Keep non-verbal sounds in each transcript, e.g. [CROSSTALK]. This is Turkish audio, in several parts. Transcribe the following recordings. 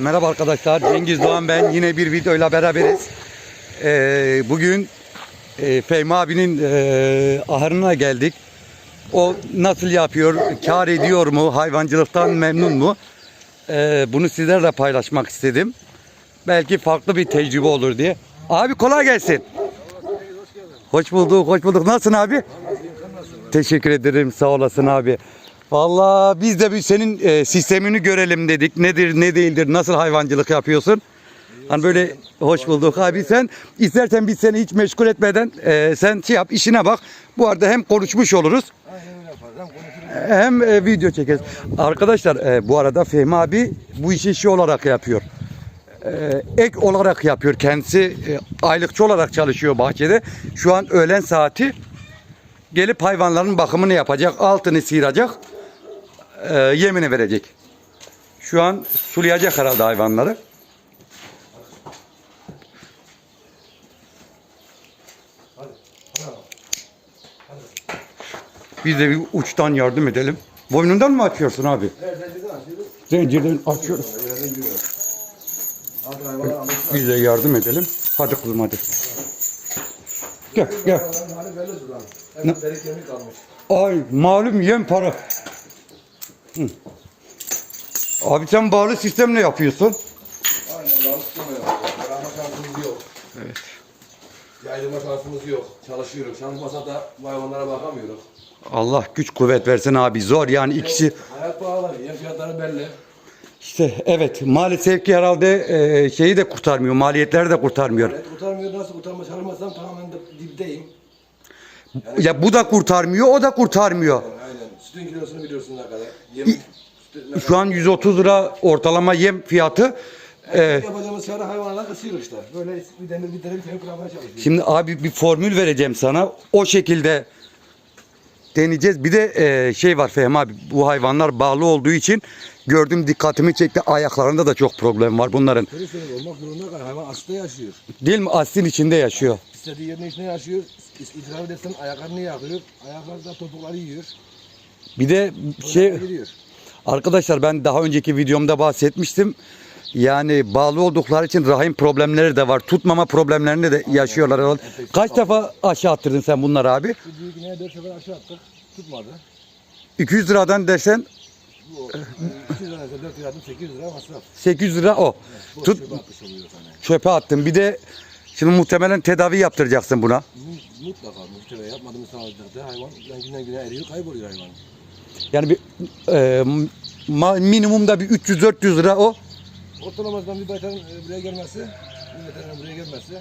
Merhaba arkadaşlar. Cengiz Doğan ben. Yine bir videoyla beraberiz. Ee, bugün e, Fehmi abinin e, ahırına geldik. O nasıl yapıyor? Kar ediyor mu? Hayvancılıktan memnun mu? Ee, bunu sizlerle paylaşmak istedim. Belki farklı bir tecrübe olur diye. Abi kolay gelsin. Hoş bulduk, hoş bulduk. Nasılsın abi? Teşekkür ederim, sağ olasın abi. Vallahi biz de bir senin e, sistemini görelim dedik. Nedir, ne değildir, nasıl hayvancılık yapıyorsun? Hani böyle hoş bulduk abi sen istersen biz seni hiç meşgul etmeden e, sen şey yap işine bak. Bu arada hem konuşmuş oluruz. Hem e, video çekeriz. Arkadaşlar e, bu arada Fehmi abi bu işi şey olarak yapıyor. E, ek olarak yapıyor. Kendisi e, aylıkçı olarak çalışıyor bahçede. Şu an öğlen saati gelip hayvanların bakımını yapacak. Altını sıyıracak. E, yemini verecek. Şu an sulayacak herhalde hayvanları. Biz de bir uçtan yardım edelim. Boynundan mı açıyorsun abi? Evet, zenciden açıyoruz. Zincirden açıyoruz. Biz de yardım edelim. Hadi kızım hadi. Gel gel. Ne? Kalmış. Ay malum yem para. Hı. Abi sen bağlı sistemle yapıyorsun. Aynen lan istemiyor. Yarama şansımız yok. Evet. Yaylama şansımız yok. Çalışıyoruz. Çalışmasa da hayvanlara bakamıyoruz. Allah güç kuvvet versin abi zor yani ikisi. Hayat pahalı. Yem fiyatları belli. İşte evet maalesef ki herhalde e, şeyi de kurtarmıyor maliyetleri de kurtarmıyor. Evet kurtarmıyor. Nasıl kurtarma çalışmasam tamamen dipteyim. Ya bu da kurtarmıyor o da kurtarmıyor. Yani aynen. Sütün kilosunu biliyorsun ne kadar. Yem, ne kadar. Şu an 130 lira ortalama yem fiyatı. E, Yapacağımız çare hayvanlara kısıyoruz işte. Böyle bir demir bir demir kemik kıramaya çalışıyoruz. Şimdi abi bir formül vereceğim sana. O şekilde deneyeceğiz. Bir de e, şey var Fehmi abi. Bu hayvanlar bağlı olduğu için gördüğüm dikkatimi çekti. Ayaklarında da çok problem var bunların. Seri seri olmak zorunda kal. Hayvan asıda yaşıyor. Değil mi? Aslin içinde yaşıyor. İstediği yerin içinde yaşıyor. İtiraf edersen ayaklarını yakıyor. Ayakları da topukları yiyor. Bir de şey arkadaşlar ben daha önceki videomda bahsetmiştim. Yani bağlı oldukları için rahim problemleri de var. Tutmama problemlerini de yaşıyorlar. herhalde. Kaç defa aşağı attırdın sen bunları abi? Şu büyük ineğe 4 sefer aşağı attık. Tutmadı. 200 liradan dersen Bu 200 lira 4 liradan 800 lira masraf. 800 lira o. Boş Tut çöpe attın. Bir de şimdi muhtemelen tedavi yaptıracaksın buna. Mu- Mutlaka muhtemelen yapmadığımız takdirde hayvan günden güne eriyor kayboluyor hayvan. Yani bir e, ma- minimumda bir 300-400 lira o. Ortalamasından bir baytarın e, buraya gelmesi, milletin buraya gelmesi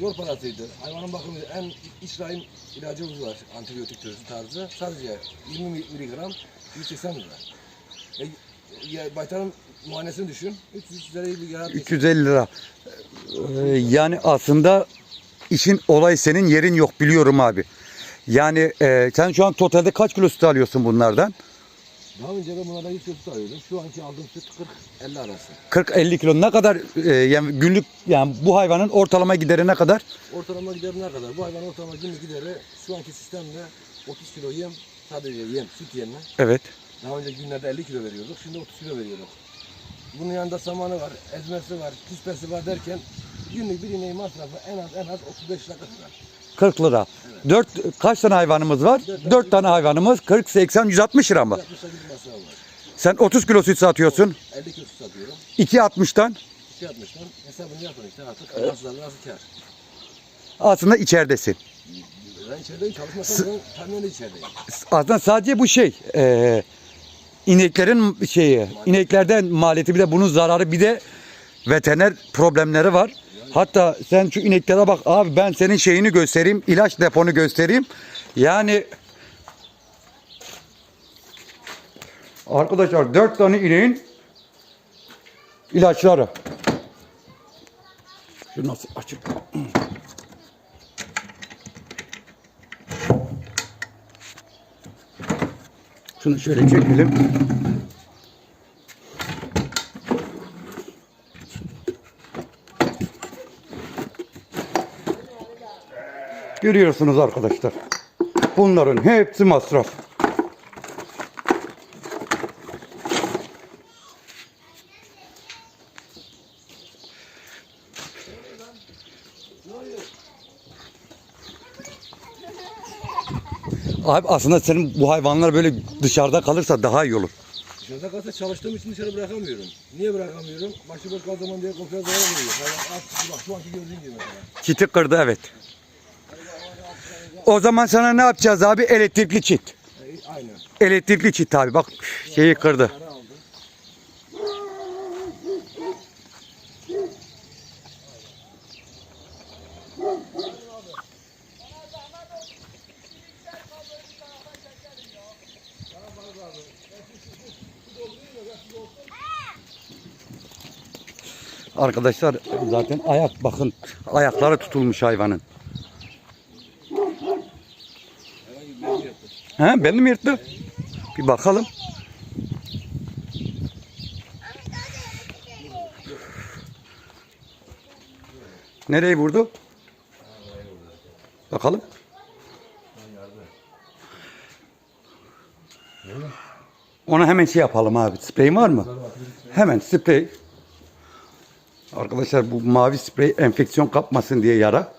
yol parasıydı. Hayvanın bakımı en iç rahim ilacımız var. Antibiyotik türü tarzı. Sadece 20 miligram 180 lira. E, ya, baytarın muayenesini düşün. 300 lirayı bir yarat. 350 lira. E, yani aslında işin olay senin yerin yok biliyorum abi. Yani e, sen şu an totalde kaç kilo süt alıyorsun bunlardan? Daha önce ben bunlardan 100 süt alıyordum. Şu anki aldığım süt 40-50 arası. 40-50 kilo ne kadar e, yani günlük yani bu hayvanın ortalama gideri ne kadar? Ortalama gideri ne kadar? Bu hayvanın ortalama günlük gideri şu anki sistemle 30 kilo yem sadece yem, süt yemine. Evet. Daha önce günlerde 50 kilo veriyorduk, şimdi 30 kilo veriyorduk. Bunun yanında samanı var, ezmesi var, küspesi var derken günlük bir ineğin masrafı en az en az 35 lira 40 lira. 40 lira. 4 kaç tane hayvanımız var? Dört tane. 4 tane hayvanımız 40 80 160 lira mı? 60 lira bir masrafı var. Sen 30 kilo süt satıyorsun. 50 kilo süt satıyorum. 2.60'tan 2.60'dan hesabını yapın işte artık nasıl nasıl kar. aslında içeridesin. Ben içerideyim çalışmasam ben tamamen içerideyim. Aslında sadece bu şey e, ineklerin şeyi ineklerden maliyeti bir de bunun zararı bir de veteriner problemleri var. Hatta sen şu ineklere bak abi ben senin şeyini göstereyim ilaç deponu göstereyim. Yani arkadaşlar dört tane ineğin ilaçları. Şu nasıl açık? Şunu şöyle çekelim. Görüyorsunuz arkadaşlar. Bunların hepsi masraf. Abi aslında senin bu hayvanlar böyle dışarıda kalırsa daha iyi olur. Dışarıda kalsa çalıştığım için dışarı bırakamıyorum. Niye bırakamıyorum? Başıboş kaldığım zaman diye kopya zarar veriyor. Hayvan aç, bak şu anki gördüğün gibi mesela. Kiti kırdı evet. O zaman sana ne yapacağız abi? Elektrikli çit. Aynen. Elektrikli çit abi bak şeyi kırdı. Arkadaşlar zaten ayak bakın ayakları tutulmuş hayvanın. Herhangi bir yaptım. He benim yırttı. Bir bakalım. Nereyi vurdu? Bakalım. Ona hemen şey yapalım abi. Sprey var mı? Hemen sprey. Arkadaşlar bu mavi sprey enfeksiyon kapmasın diye yara.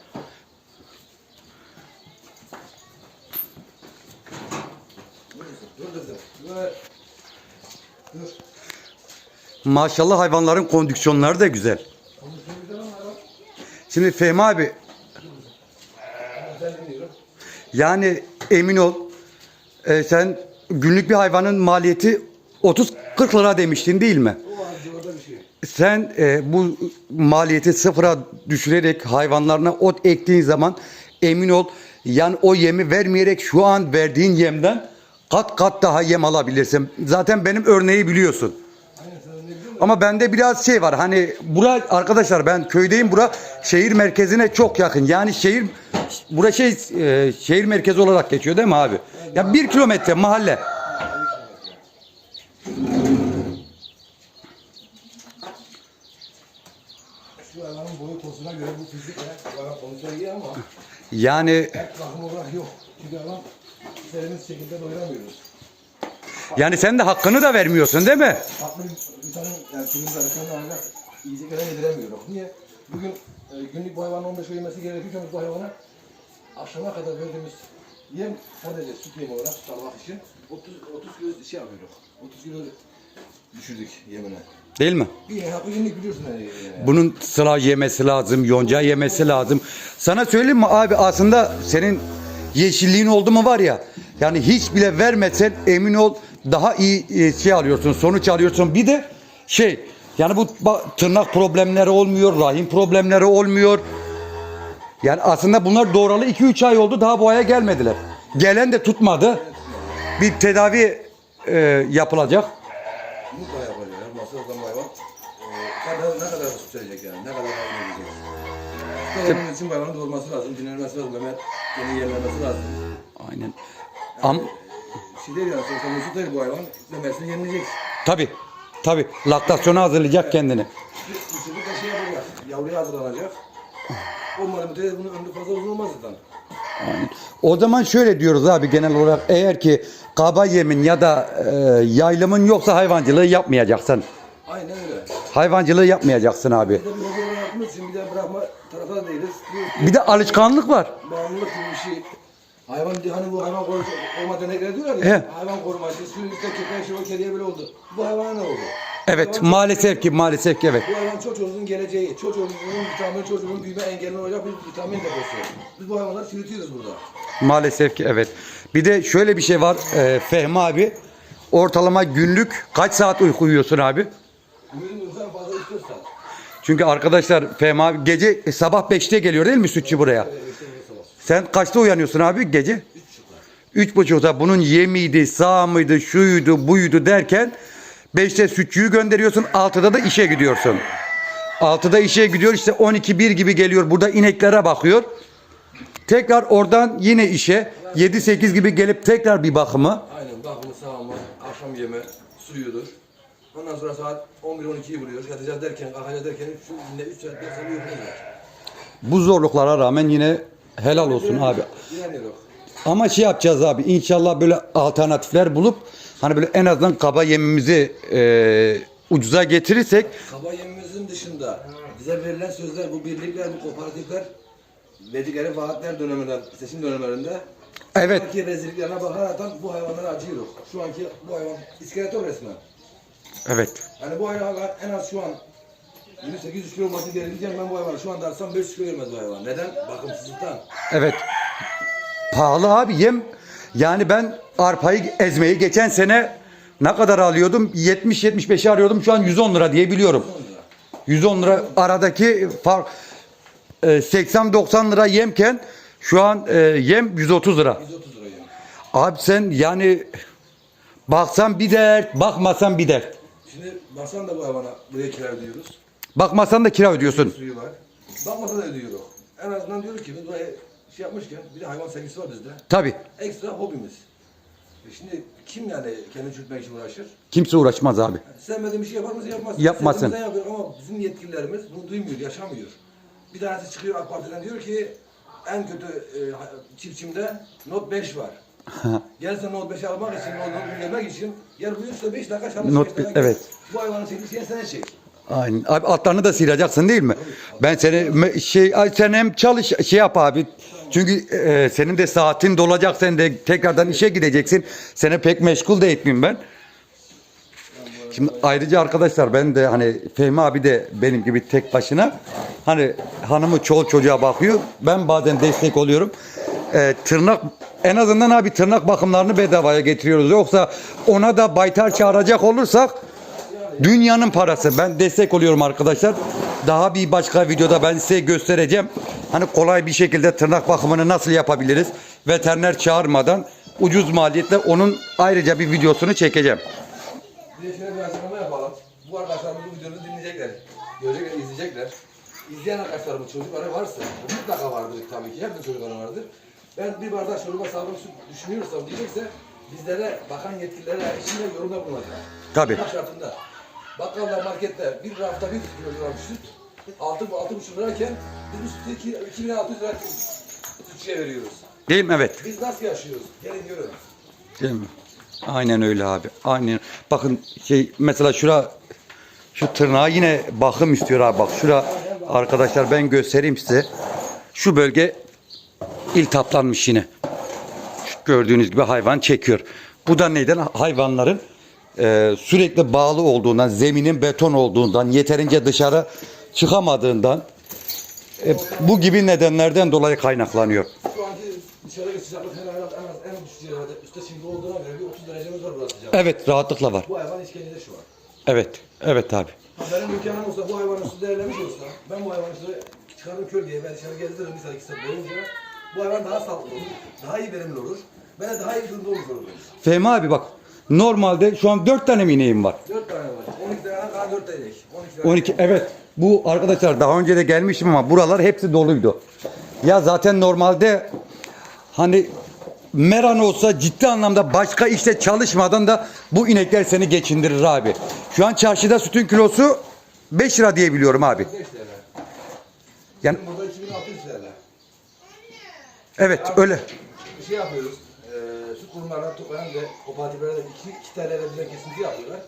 Maşallah hayvanların kondisyonları da güzel. Şimdi Fehmi abi yani emin ol e, sen günlük bir hayvanın maliyeti 30-40 lira demiştin değil mi? Sen e, bu maliyeti sıfıra düşürerek hayvanlarına ot ektiğin zaman emin ol yani o yemi vermeyerek şu an verdiğin yemden kat kat daha yem alabilirsin. Zaten benim örneği biliyorsun. Ama bende biraz şey var hani bura arkadaşlar ben köydeyim bura şehir merkezine çok yakın. Yani şehir bura şey e, şehir merkezi olarak geçiyor değil mi abi? Ya bir kilometre mahalle. Şu hayvanın boyu posuna göre bu fizikle bu hayvan kondisyon iyi ama Yani et bakım olarak yok. Çünkü hayvan istediğimiz şekilde doyuramıyoruz. yani sen de hakkını da vermiyorsun değil mi? Bir vitamin, yani kimimiz arasında ancak yiyeceklere yediremiyoruz. Niye? Bugün e, günlük bu hayvanın 15 kilo yemesi gerekiyorken bu hayvana akşama kadar verdiğimiz yem sadece süt yemi olarak salmak için 30, 30 kilo şey yapıyoruz. 30 kilo düşürdük yemine. Değil mi? Bir biliyorsun yani. Bunun sıra yemesi lazım, yonca yemesi lazım. Sana söyleyeyim mi abi aslında senin yeşilliğin oldu mu var ya yani hiç bile vermesen emin ol daha iyi e, şey alıyorsun, sonuç alıyorsun. Bir de şey yani bu tırnak problemleri olmuyor, rahim problemleri olmuyor. Yani aslında bunlar doğralı 2-3 ay oldu daha bu aya gelmediler. Gelen de tutmadı. Bir tedavi e, yapılacak. Mutlaka yapacağız. Masal o zaman hayvan. Kadar, ne kadar sürecek yani? Ne kadar hayvan edeceğiz? Doğrumun için hayvanın doğurması lazım, dinlenmesi lazım, Mehmet yeni yerlenmesi lazım. Aynen. Am Şey değil yani, sonuçta bu hayvan. Memesini yenilecek. tabi tabi laktasyona hazırlayacak kendini. De şey yapacak. Yavruya hazırlanacak. O malimite bunun ömrü fazla uzun olmaz zaten. O zaman şöyle diyoruz abi genel olarak eğer ki kaba yemin ya da e, yaylımın yoksa hayvancılığı yapmayacaksın. Aynen öyle. Hayvancılığı yapmayacaksın abi. Bir de bir hobi olarak yaptığımız için bir de bırakma tarafa da değiliz. Bir Bir de alışkanlık var. bağımlılık gibi bir şey. Hayvan hani bu hayvan koruma, koruma dernekleri diyorlar ya. He. Hayvan korumacı, sürü üstte köpeğe şu o kediye böyle oldu. Bu hayvana ne oldu? Evet hayvan- maalesef ki maalesef ki evet. Bu hayvan çocuğunuzun geleceği, çocuğunuzun vitamin, çocuğun büyüme engelini olacak bir vitamin deposu. Biz bu hayvanları çürütüyoruz burada. Maalesef ki evet. Bir de şöyle bir şey var e, Fehmi abi. Ortalama günlük kaç saat uyku uyuyorsun abi? Uykusu en fazla 3-4 saat. Çünkü arkadaşlar Fehmi abi gece e, sabah 5'te geliyor değil mi sütçü buraya? Evet, sabah. Sen kaçta uyanıyorsun abi gece? Üç buçukta bunun yemiydi, sağ mıydı, şuydu, buydu derken beşte sütçüyü gönderiyorsun, altıda da işe gidiyorsun. Altıda işe gidiyor işte 12-1 gibi geliyor burada ineklere bakıyor. Tekrar oradan yine işe 7-8 gibi gelip tekrar bir bakımı. Aynen bakımı sağlama, akşam yeme, suyudur. Ondan sonra saat 11-12'yi buluyoruz. Yatacağız derken, kalkacağız derken şu yine 3 saat 5 saat uyuyoruz. Bu zorluklara rağmen yine helal olsun abi. Ama şey yapacağız abi inşallah böyle alternatifler bulup hani böyle en azından kaba yemimizi e, ucuza getirirsek Kaba yemimizin dışında bize verilen sözler, bu birlikler, bu kooperatifler verdikleri vaatler döneminden, seçim dönemlerinde Evet. Şu anki rezilliklerine bakaraktan bu hayvanlara acıyoruz. Şu anki bu hayvan iskeletor resmen. Evet. Yani bu hayvanlar en az şu an 2800 kilo olması gerekirken ben bu hayvanı şu anda atsam 500 kilo gelmez bu hayvan. Neden? Bakımsızlıktan. Evet. Pahalı abi yem. Yani ben arpayı ezmeyi geçen sene ne kadar alıyordum? 70-75'i arıyordum. Şu an 110 lira diye biliyorum. 110 lira aradaki fark e, 80-90 lira yemken şu an e, yem 130 lira. 130 lira yani. Abi sen yani baksan bir dert, bakmasan bir dert. Şimdi baksan da bu hayvana buraya kira ödüyoruz. Bakmasan da kira ödüyorsun. Suyu var. Bakmasa da ödüyoruz. En azından diyoruz ki biz buraya şey yapmışken bir de hayvan sevgisi var bizde. Tabi. Ekstra hobimiz. E şimdi kim yani kendini çürütmek için uğraşır? Kimse uğraşmaz abi. Sevmediğin bir şey yapar mısın yapmazsın. Yapmasın. Sevdiğimizden yapıyor ama bizim yetkililerimiz bunu duymuyor, yaşamıyor. Bir tanesi çıkıyor AK Parti'den diyor ki en kötü e, çiftçimde not 5 var. [LAUGHS] Gelsen not 5 almak için, not 5 gelmek için gel buyur işte 5 dakika çalış. Not bir- evet. Bu hayvanın çekilişini sen çek. Aynen. Abi atlarını da sıyıracaksın değil mi? Ben seni şey sen hem çalış şey yap abi. Çünkü e, senin de saatin dolacak sen de tekrardan işe gideceksin. Seni pek meşgul de etmeyeyim ben. Şimdi ayrıca arkadaşlar ben de hani Fehmi abi de benim gibi tek başına hani hanımı çoğu çocuğa bakıyor. Ben bazen destek oluyorum. E, tırnak en azından abi tırnak bakımlarını bedavaya getiriyoruz. Yoksa ona da baytar çağıracak olursak Dünyanın parası. Ben destek oluyorum arkadaşlar. Daha bir başka videoda ben size göstereceğim. Hani kolay bir şekilde tırnak bakımını nasıl yapabiliriz? Veteriner çağırmadan ucuz maliyetle onun ayrıca bir videosunu çekeceğim. Bir de şöyle bir açıklama yapalım. Bu arkadaşlar bu videomuzu dinleyecekler. Görecekler, izleyecekler. İzleyen arkadaşlarımız çocukları varsa, mutlaka vardır tabii ki, hepsinin çocukları vardır. Ben bir bardak çorba süt düşünüyorsam diyecekse bizlere, bakan yetkililere içinde yorumda bulunacak. Tabii. Şart şartında. Bakkalda, markette bir rafta bir kilogram süt, altı, altı buçuk lirayken biz bu sütü iki- 2600 lira sütçüye veriyoruz. Değil mi? Evet. Biz nasıl yaşıyoruz? Gelin görün. Değil mi? Aynen öyle abi. Aynen. Bakın şey mesela şura şu tırnağa yine bakım istiyor abi bak. Şura arkadaşlar ben göstereyim size. Şu bölge iltaplanmış yine. Şu gördüğünüz gibi hayvan çekiyor. Bu da neyden? Hayvanların e, sürekli bağlı olduğundan, zeminin beton olduğundan, yeterince dışarı çıkamadığından e, bu gibi nedenlerden dolayı kaynaklanıyor. Şu anki dışarıdaki sıcaklık herhalde en az en düşük derecede üstte şimdi olduğuna göre bir 30 derecemiz var burası sıcak. Evet rahatlıkla var. Bu hayvan işkencede şu an. Evet. Evet abi. Ha benim imkanım olsa bu hayvanı su değerlemiş olsa ben bu hayvanı işte çıkarım kölgeye ben dışarı gezdiririm bir saat iki saat boyunca bu hayvan daha sağlıklı olur, daha iyi verimli olur. Ben de daha iyi durumda olurum. Fehmi abi bak normalde şu an 4 tane mi ineğim var. 4 tane var. 12 tane daha 4 tane. 12 tane. 12 evet. Bu arkadaşlar daha önce de gelmiştim ama buralar hepsi doluydu. Ya zaten normalde hani meran olsa ciddi anlamda başka işte çalışmadan da bu inekler seni geçindirir abi. Şu an çarşıda sütün kilosu 5 lira diye biliyorum abi. 5 TL. Yani Bizim burada 2600 TL. evet öyle. Bir şey yapıyoruz. Kurumlarına toplayan ve kooperatiflere de 2, 2 TL'de bize kesinti yapıyorlar.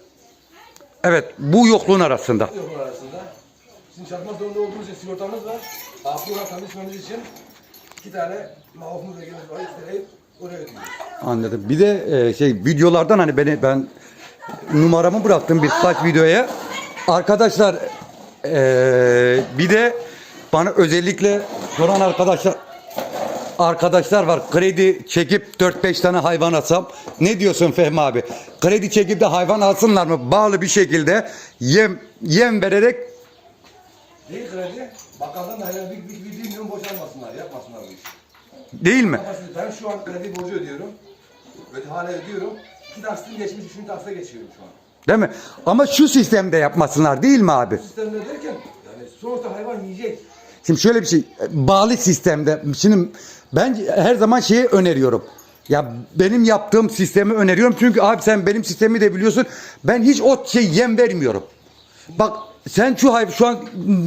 Evet bu yokluğun arasında. Yok arasında. Şimdi çalışmak zorunda olduğumuz için sigortamız var. Aklı olarak tanışmamız için iki tane mahfumuz ve geliriz var. İki taneyi oraya ödüyoruz. Anladım. Bir de e, şey videolardan hani beni ben numaramı bıraktım birkaç videoya. Arkadaşlar e, bir de bana özellikle soran arkadaşlar arkadaşlar var. Kredi çekip 4-5 tane hayvan alsam. Ne diyorsun Fehmi abi? Kredi çekip de hayvan alsınlar mı? Bağlı bir şekilde yem yem vererek Değil kredi. Bakkaldan da hemen bir, bir, bir, bir milyon boşalmasınlar. Yapmasınlar bu işi. değil mi? Ama Ben şu an kredi borcu ödüyorum. Öde, hala ödüyorum. İki taksitin geçmiş, üçüncü taksite geçiyorum şu an. Değil mi? Ama şu sistemde yapmasınlar değil mi abi? Sistemde derken yani sonuçta hayvan yiyecek. Şimdi şöyle bir şey bağlı sistemde şimdi ben her zaman şeyi öneriyorum. Ya benim yaptığım sistemi öneriyorum çünkü abi sen benim sistemi de biliyorsun. Ben hiç o şey yem vermiyorum. Bak sen şu hayvan şu an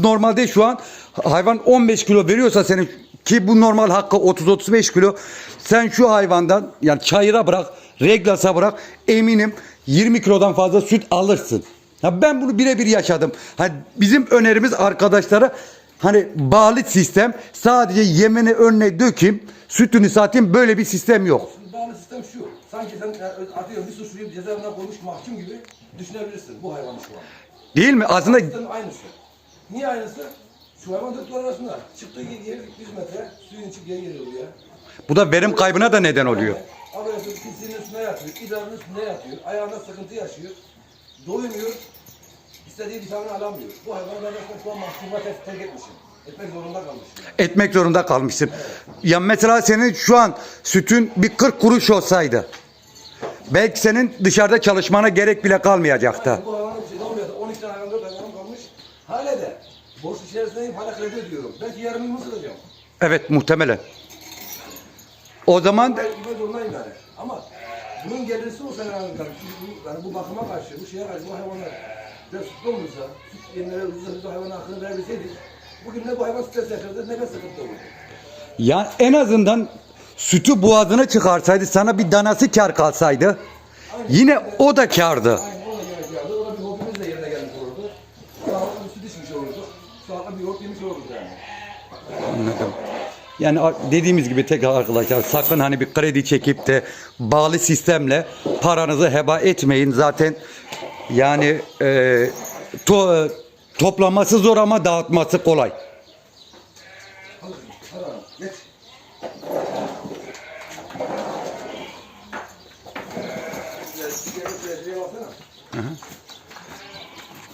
normalde şu an hayvan 15 kilo veriyorsa senin ki bu normal hakkı 30-35 kilo. Sen şu hayvandan yani çayıra bırak, reglasa bırak eminim 20 kilodan fazla süt alırsın. Ya ben bunu birebir yaşadım. Ha bizim önerimiz arkadaşlara hani bağlı sistem sadece yemini önüne dökeyim, sütünü satayım böyle bir sistem yok. Bağlı sistem şu. Sanki sen yani atıyorum bir suçluyu cezaevine koymuş mahkum gibi düşünebilirsin bu hayvanı şu an. Değil mi? Aslında Sistem aynısı. Niye aynısı? Şu hayvan dört duvar arasında. Çıktığı yer 100 metre, suyun içip geri geliyor buraya. bu da verim kaybına da neden oluyor. Affedersin pisliğinin üstüne yatıyor, idrarının üstünde yatıyor, ayağında sıkıntı yaşıyor, doymuyor, istediği vitamini alamıyor. Bu hayvanı ben resmen şu an mahkumla terk, terk etmişim. Etmek zorunda kalmışım. Etmek zorunda kalmışsın. Ya mesela senin şu an sütün bir 40 kuruş olsaydı belki senin dışarıda çalışmana gerek bile kalmayacaktı. Bu hayvanın bir şey olmuyor. 12 tane hayvan, 4 hayvanım kalmış. Hala de borç içerisindeyim, hala kredi ödüyorum. Belki yarın yılmaz ödeyeceğim. Evet muhtemelen. O zaman Ben gitmek zorundayım yani. Ama bunun gelirisi olsa bu, yani bu bakıma karşı, bu şeye karşı, bu hayvanlar biraz sütlü olursa, süt yemlere ucuz ucuz hayvan hakkını verebilseydik, bugün ne bu hayvan stres yaşardı, ne ben sıkıntı olurdu. ya en azından sütü boğazına çıkarsaydı sana bir danası kar kalsaydı yine o da kardı. Aynen o da yemek yardı, o da bir hobimiz de yerine gelmiş olurdu. Sağlıklı bir süt içmiş olurduk, sağlıklı bir yoğurt yemiş olurduk yani. Anladım. Yani dediğimiz gibi tekrar arkadaşlar sakın hani bir kredi çekip de bağlı sistemle paranızı heba etmeyin. Zaten yani e, to- e, toplaması zor ama dağıtması kolay.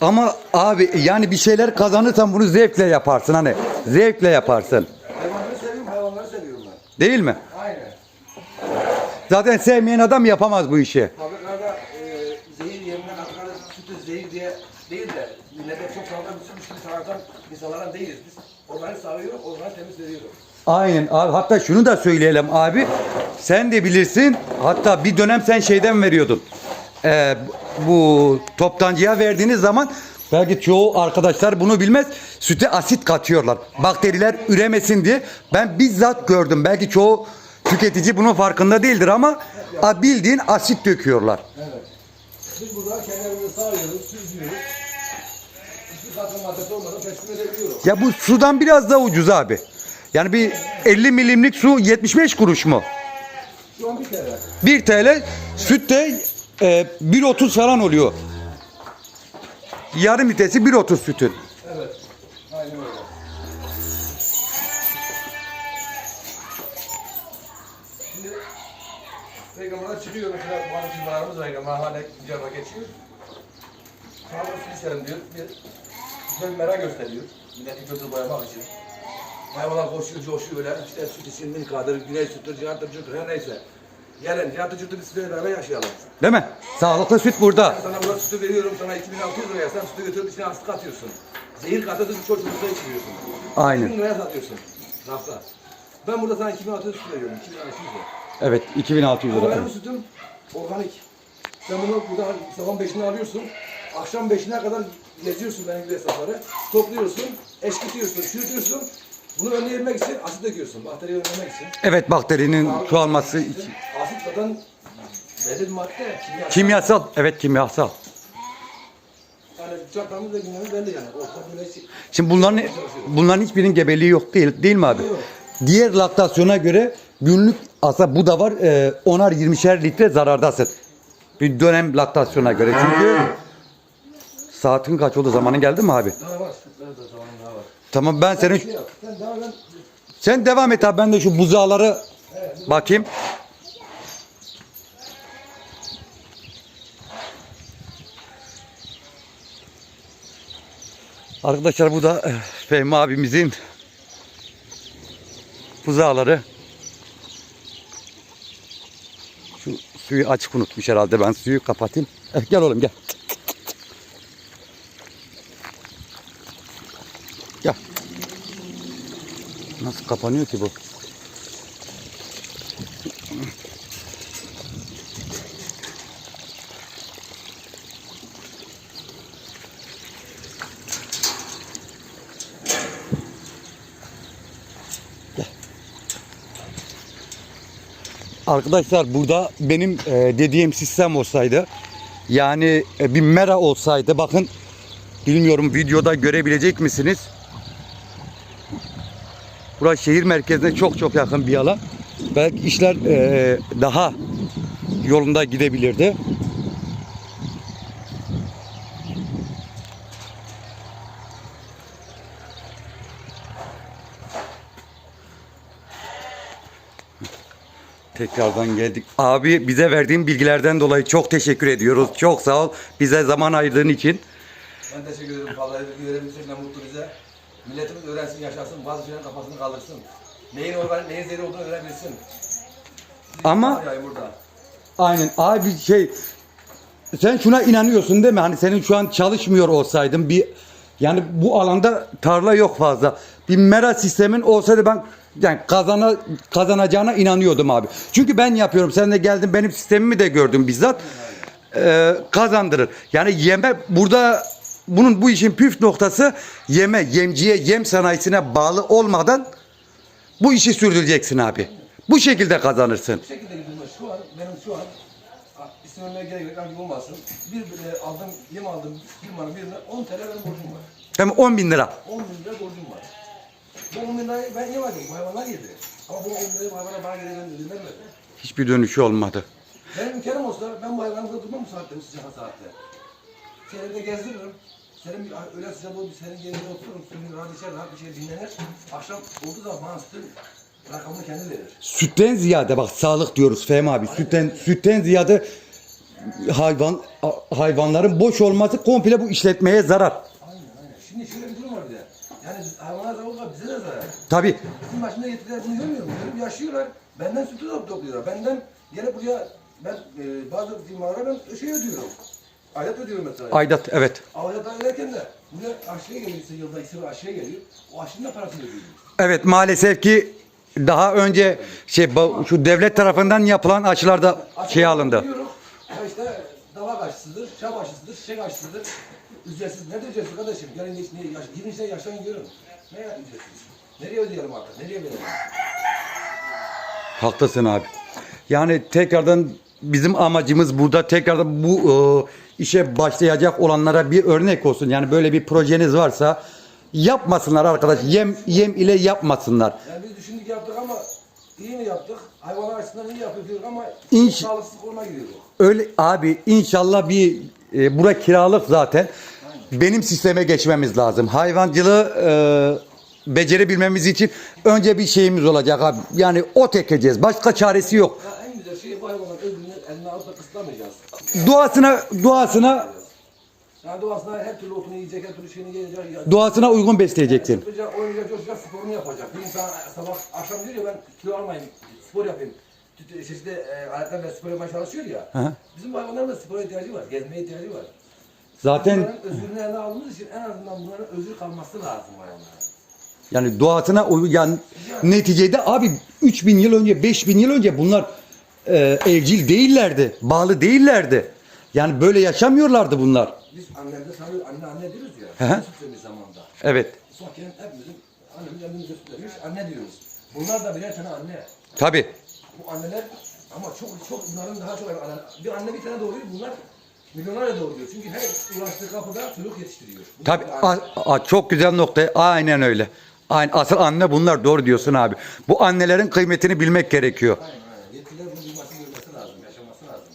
Ama abi yani bir şeyler kazanırsan bunu zevkle yaparsın hani zevkle yaparsın. Hayvanları seviyorum, hayvanları seviyorum ben. Değil mi? Aynen. Zaten sevmeyen adam yapamaz bu işi. Fabrikalarda e, zehir yerine fabrikada sütü zehir diye değil de millete çok fazla bir sürü şey insanlardan değiliz biz. Organik sağlıyoruz, organik temiz veriyoruz. Aynen abi hatta şunu da söyleyelim abi. Sen de bilirsin hatta bir dönem sen şeyden veriyordun. Ee, bu toptancıya verdiğiniz zaman belki çoğu arkadaşlar bunu bilmez. Süte asit katıyorlar. Bakteriler üremesin diye. Ben bizzat gördüm. Belki çoğu tüketici bunun farkında değildir ama bildiğin asit döküyorlar. Evet. Biz burada kendilerimizi sağlıyoruz, süzüyoruz. Maddesi olmadan teslim. Ya bu sudan biraz daha ucuz abi. Yani bir 50 milimlik su 75 kuruş mu? Şu an bir kere. 1 TL süt de e, 1.30 falan oluyor. Yarım litresi 1.30 sütün. Evet. Aynen öyle. Şimdi reklamlara çıkıyor mesela bazı firmalarımız reklamlar hala güzel geçiyor. Süt içerim diyor. Bir güzel bir merak gösteriyor. Milleti gözü boyamak için. Hayvanlar koşuyor, coşuyor öyle. İşte süt için minkadır, güney süttür, cihattır, cırtır, her neyse. Gelin, cihattır, cırtır biz sizlerle beraber yaşayalım. Değil mi? Sağlıklı süt burada. Ben sana burada sütü veriyorum, sana 2600 liraya sen sütü götürüp içine asık atıyorsun. Zehir katıyorsun, çocuğunuza içiriyorsun. Aynen. 2000 liraya satıyorsun rafta. Ben burada sana 2600 süt veriyorum, 2600 lira. Evet 2600 Ama lira. benim sütüm organik. Sen bunu burada sabah 5'ine alıyorsun, akşam 5'ine kadar geziyorsun benim gibi hesapları. Topluyorsun, eşkitiyorsun, çürütüyorsun. Bunu önleyebilmek için asit döküyorsun, bakteriyi önlemek için. Evet bakterinin çoğalması için. Asit zaten belli bir madde, kimyasal. Kimyasal. Evet kimyasal. Yani çapramız ve günlerimiz belli yani. Ortada böyle hiç Şimdi bunların bunların hiçbirinin gebeliği yok değil değil mi abi? Yok. Diğer laktasyona göre günlük aslında bu da var e, 10'ar 20'şer litre zarardasın. Bir dönem laktasyona göre çünkü saatin kaç oldu zamanın geldi mi abi? Daha var. Evet, tamam daha var. Tamam ben senin Şey yap, Sen daha ben sen devam et abi ben de şu buzağları bakayım. Arkadaşlar bu da eh, Fehmi abimizin buzağları. Şu suyu açık unutmuş herhalde ben suyu kapatayım. Eh, gel oğlum. Gel. Nasıl kapanıyor ki bu? Arkadaşlar burada benim e, dediğim sistem olsaydı yani e, bir mera olsaydı bakın bilmiyorum videoda görebilecek misiniz? Burası şehir merkezine çok çok yakın bir alan. Belki işler eee, daha yolunda gidebilirdi. Tekrardan geldik. Abi bize verdiğin bilgilerden dolayı çok teşekkür ediyoruz. Çok sağ ol. Bize zaman ayırdığın için. Ben teşekkür ederim. Vallahi bilgi verebilirsin ne mutlu bize. Milletimiz öğrensin, yaşasın, bazı şeylerin kafasını kaldırsın. Neyin organik, neyin zehri olduğunu öğrenebilsin. Ama burada. aynen abi şey sen şuna inanıyorsun değil mi? Hani senin şu an çalışmıyor olsaydın bir yani bu alanda tarla yok fazla. Bir mera sistemin olsaydı ben yani kazana, kazanacağına inanıyordum abi. Çünkü ben yapıyorum. Sen de geldin benim sistemimi de gördün bizzat. Ee, kazandırır. Yani yeme burada bunun bu işin püf noktası yeme, yemciye, yem sanayisine bağlı olmadan bu işi sürdüreceksin abi. Bu şekilde kazanırsın. Bu şekilde gidiyorum. Şu an, benim şu an vermeye gerek yok, olmasın. Bir e, aldım, yem aldım firmanın birine 10 TL benim borcum var. Hem 10 bin lira. 10 bin lira borcum var. Bu 10 bin lirayı ben yemedim, bu hayvanlar yedi. Ama bu 10 bin lirayı bu hayvana bana geri vermedi. Hiçbir dönüşü olmadı. Benim imkanım olsa ben bu hayvanı burada durmam bu saatte, bu sıcak saatte. Seni de gezdiririm. Senin öğlen sıcak olur, senin yerine otururum, suyunu rahat içer, rahat bir şey dinlenir. Akşam olduğu zaman bana sütün rakamını kendi verir. Sütten ziyade bak sağlık diyoruz Fehmi abi. Sütten sütten ziyade hayvan hayvanların boş olması komple bu işletmeye zarar. Aynen aynen. Şimdi şöyle bir durum var bir de. Yani hayvana zarar var, bize de zarar. Tabi Bizim başında yetkililer bunu görmüyor mu? Görüp yaşıyorlar. Benden sütü top topluyorlar. Benden gelip buraya ben e, bazı firmalara ben şey ödüyorum. Ayet ödüyorum mesela. Aydat evet. Ayet öderken de buraya aşıya geliyor işte yılda iki aşıya geliyor. O aşının da parasını ödüyorum. Evet maalesef ki daha önce şey ba- şu devlet tarafından yapılan aşılarda şey alındı. Diyorum. Ya işte dava aşısıdır, şap aşısıdır, çiçek aşısıdır. Ücretsiz. Ne ücretsiz kardeşim? Gelin geç, niye yaş, 20 sene yaştan görün. Ne ücretsiz? Nereye ödeyelim artık? Nereye verelim? Haklısın abi. Yani tekrardan bizim amacımız burada tekrardan bu e, işe başlayacak olanlara bir örnek olsun. Yani böyle bir projeniz varsa yapmasınlar arkadaş. Yem yem ile yapmasınlar. Yani biz düşündük yaptık ama iyi mi yaptık? Hayvanlar açısından iyi yapıyoruz ama İnş- sağlıksız konuma giriyoruz. Öyle abi inşallah bir e, bura kiralık zaten. Benim sisteme geçmemiz lazım. Hayvancılığı e, becerebilmemiz için önce bir şeyimiz olacak abi. Yani ot ekeceğiz. Başka çaresi yok. Ya en güzel şey bu eline alıp da kısıtlamayacağız. Duasına duasına Yani doğasında her türlü otunu yiyecek, her türlü şeyini yiyecek. Duasına uygun besleyeceksin. Yapacak, oynayacak, coşacak, sporunu yapacak. Bir insan sabah, akşam diyor ya ben kilo almayayım, spor yapayım. Tü- Çeşitli e, aletlerle spor yapmaya çalışıyor ya. Hı hı. Bizim bu hayvanların da spora ihtiyacı var, gezmeye ihtiyacı var. Zaten Bunların özgürlüğünü eline aldığımız için en azından bunların özgür kalması lazım hayvanlara. yani duasına uyan neticede abi 3000 yıl önce 5000 yıl önce bunlar e, evcil değillerdi. Bağlı değillerdi. Yani böyle yaşamıyorlardı bunlar. Biz annemde sanıyor, anne anne diyoruz Hı ya. hı. Süt vermiş zamanda. Evet. Sokken hepimizin annemiz elimize süt vermiş, anne diyoruz. Bunlar da birer tane anne. Tabi. Bu anneler ama çok çok bunların daha çok anne, bir anne bir tane doğuruyor bunlar milyonlarca doğuruyor. Çünkü her ulaştığı kapıda çocuk yetiştiriyor. Bu Tabi bir anne. çok güzel nokta. Aynen öyle. Aynen asıl anne bunlar doğru diyorsun abi. Bu annelerin kıymetini bilmek gerekiyor. Aynen aynen. Yetkililer bunu duyması görmesi lazım, yaşaması lazım.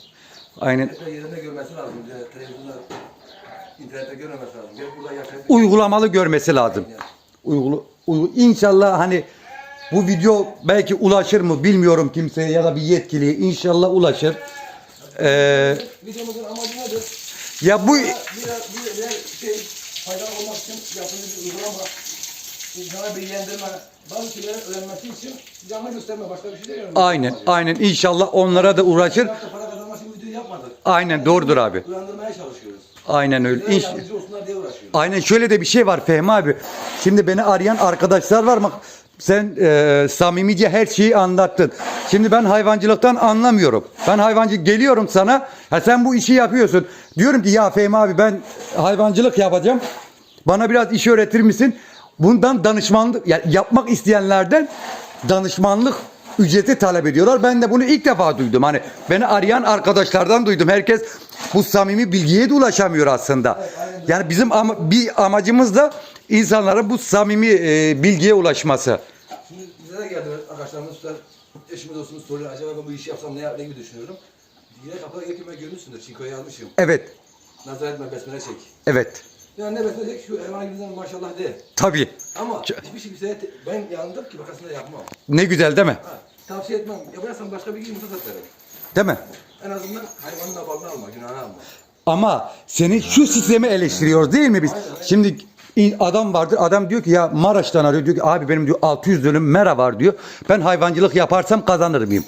Aynen. Yerinde görmesi lazım. Televizyonda, internette görmemesi lazım. Gel burada yaşayıp... Uygulamalı görmesi lazım. Uygulu, uygu- İnşallah hani bu video belki ulaşır mı bilmiyorum kimseye ya da bir yetkiliye inşallah ulaşır. Ee, Videomuzun amacı nedir? ya bu Bir, bir, bir şey faydalı olmak için yaptığımız bir uygulama, insana bilgilendirme, bazı şeylerin öğrenmesi için canlı gösterme, başka bir şey değil. aynen aynen inşallah onlara da uğraşır. Bir hafta para kazanmak için videoyu yapmadık. Aynen doğrudur abi. Uyandırmaya çalışıyoruz. Aynen öyle. İnş- yardımcı olsunlar diye uğraşıyoruz. Aynen şöyle de bir şey var Fehmi abi. Şimdi beni arayan arkadaşlar var mı? Sen e, samimice her şeyi anlattın. Şimdi ben hayvancılıktan anlamıyorum. Ben hayvancı geliyorum sana. Ha sen bu işi yapıyorsun. Diyorum ki ya Fehmi abi ben hayvancılık yapacağım. Bana biraz iş öğretir misin? Bundan danışmanlık yani yapmak isteyenlerden danışmanlık ücreti talep ediyorlar. Ben de bunu ilk defa duydum. Hani beni arayan arkadaşlardan duydum. Herkes bu samimi bilgiye de ulaşamıyor aslında. Yani bizim ama, bir amacımız da insanların bu samimi e, bilgiye ulaşması. Şimdi bize de geldi arkadaşlarımız, eşimiz dostumuz soruyor. Acaba ben bu işi yapsam ne, ne gibi düşünüyorum. Yine kapıda gelirken ben görmüşsündür. Çinko'ya yazmışım. Evet. Nazar etme besmele çek. Evet. Yani ne besmele çek şu hayvan gibinden maşallah de. Tabii. Ama hiçbir şey bize ben yandım ki bakasında yapmam. Ne güzel değil mi? Ha, tavsiye etmem. Yapacaksan başka bir yumurta satarım. Değil mi? En azından hayvanın da balını alma, günahını alma. Ama seni şu sistemi eleştiriyoruz değil mi biz? Şimdi in- adam vardır adam diyor ki ya Maraş'tan arıyor diyor ki abi benim diyor 600 dönüm mera var diyor. Ben hayvancılık yaparsam kazanır mıyım?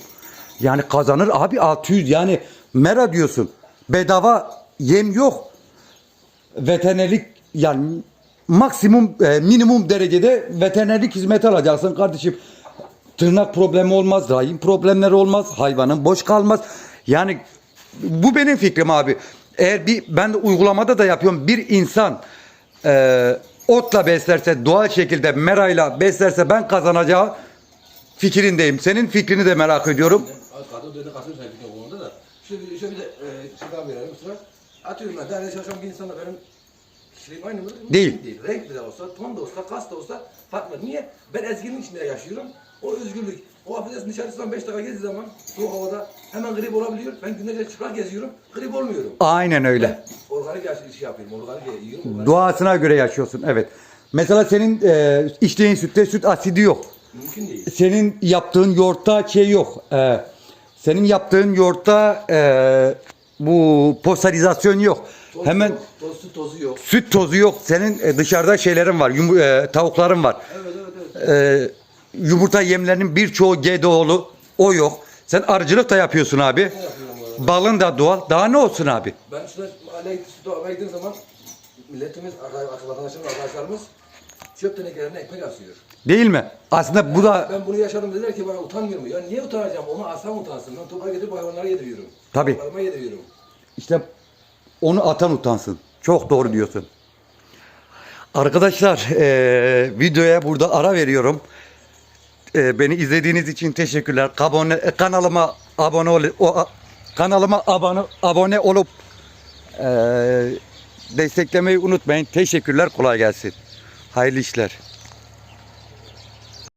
Yani kazanır abi 600 yani mera diyorsun. Bedava yem yok. Veterinerlik yani maksimum e, minimum derecede veterinerlik hizmeti alacaksın kardeşim. Tırnak problemi olmaz, rahim problemleri olmaz, hayvanın boş kalmaz. Yani bu benim fikrim abi. Eğer bir ben de uygulamada da yapıyorum. Bir insan e, otla beslerse, doğal şekilde merayla beslerse ben kazanacağı fikrindeyim. Senin fikrini de merak ediyorum. Kadın kasıyor sen fikir konuda da. Şöyle, şöyle bir de e, şey verelim sıra. Atıyorum ben derneğe çalışan bir insanla benim kişiliğim aynı mı? Değil. Değil. Renk de olsa, ton da olsa, kas da olsa farklı. Niye? Ben ezginin içinde yaşıyorum. O özgürlük. O affedersin dışarısından 5 dakika gezdiği zaman soğuk havada hemen grip olabiliyor. Ben günlerce çıplak geziyorum. Grip olmuyorum. Aynen öyle. Ben organik yaş- iş yapıyorum. Organik yiyorum. Organik. Doğasına göre yaşıyorsun. Evet. Mesela senin e, içtiğin sütte süt asidi yok. Mümkün değil. Senin yaptığın yoğurtta şey yok. E, senin yaptığın yoğurtta e, bu posterizasyon yok. Toz Hemen toz, su tozu yok. süt tozu yok. Senin e, dışarıda şeylerin var. Yum, e, tavukların var. Evet evet evet. E, yumurta yemlerinin birçoğu GDO'lu. O yok. Sen arıcılık da yapıyorsun abi. Ne? Balın da doğal. Daha ne olsun abi? Ben şurada mahalleye gittiğim zaman milletimiz, arkadaş- vatandaşlarımız, arkadaşlarımız çöp tenekelerine ekmek asıyor. Değil mi? Aslında bu da Ben bunu yaşadım dediler ki bana utanmıyor mu? Ya niye utanacağım? Onu aslan utansın. Ben toprağa getirip hayvanlara yediriyorum. Tabii. Tavuklarıma yediriyorum. İşte onu atan utansın. Çok doğru diyorsun. Arkadaşlar eee, videoya burada ara veriyorum. Eee, beni izlediğiniz için teşekkürler. Abone, e, kanalıma abone ol, o, a- kanalıma abone abone olup eee, desteklemeyi unutmayın. Teşekkürler. Kolay gelsin. Hayırlı işler.